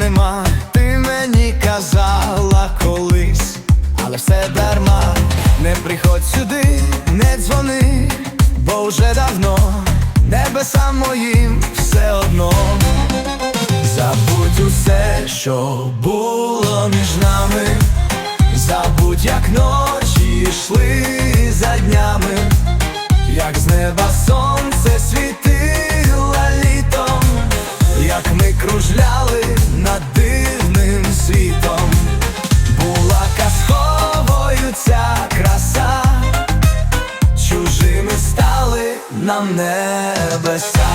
нема, ти мені казала колись, але все дарма, не приходь сюди, не дзвони, бо вже давно небеса моїм все одно. Забудь усе, що було. Нам небеса.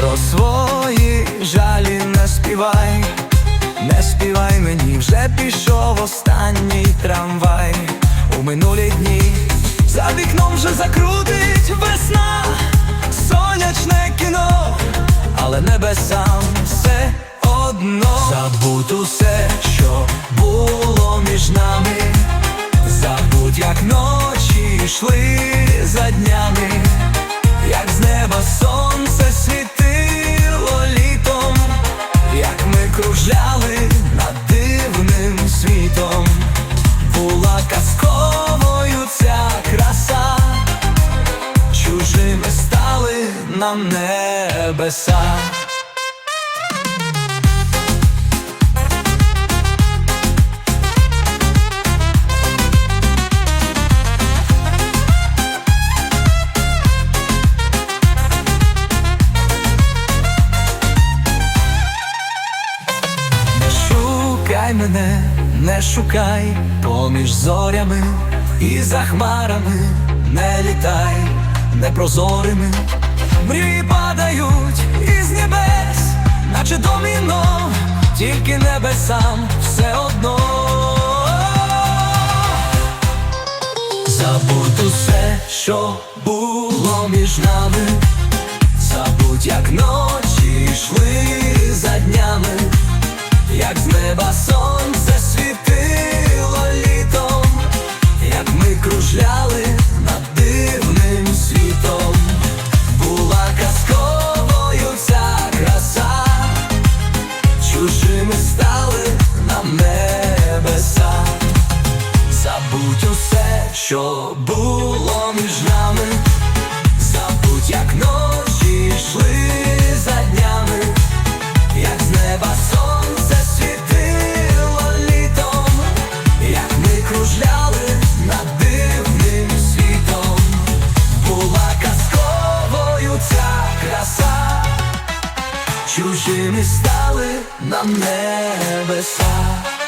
Про свої жалі не співай, не співай мені, вже пішов останній трамвай у минулі дні. За вікном вже закрутить весна, казковою ця краса, чужими стали нам небеса. Не шукай мене, не шукай поміж зорями і за хмарами не літай непрозорими. Мрії падають із небес, наче доміно, тільки небесам все одно. Забудь усе, що було між нами. Забудь, як ночі йшли Забудь усе, що було між нами. Забудь, як ночі йшли за днями, як з неба сонце світило літом, як ми кружляли над дивним світом, була казковою ця краса, чужими стали нам небеса.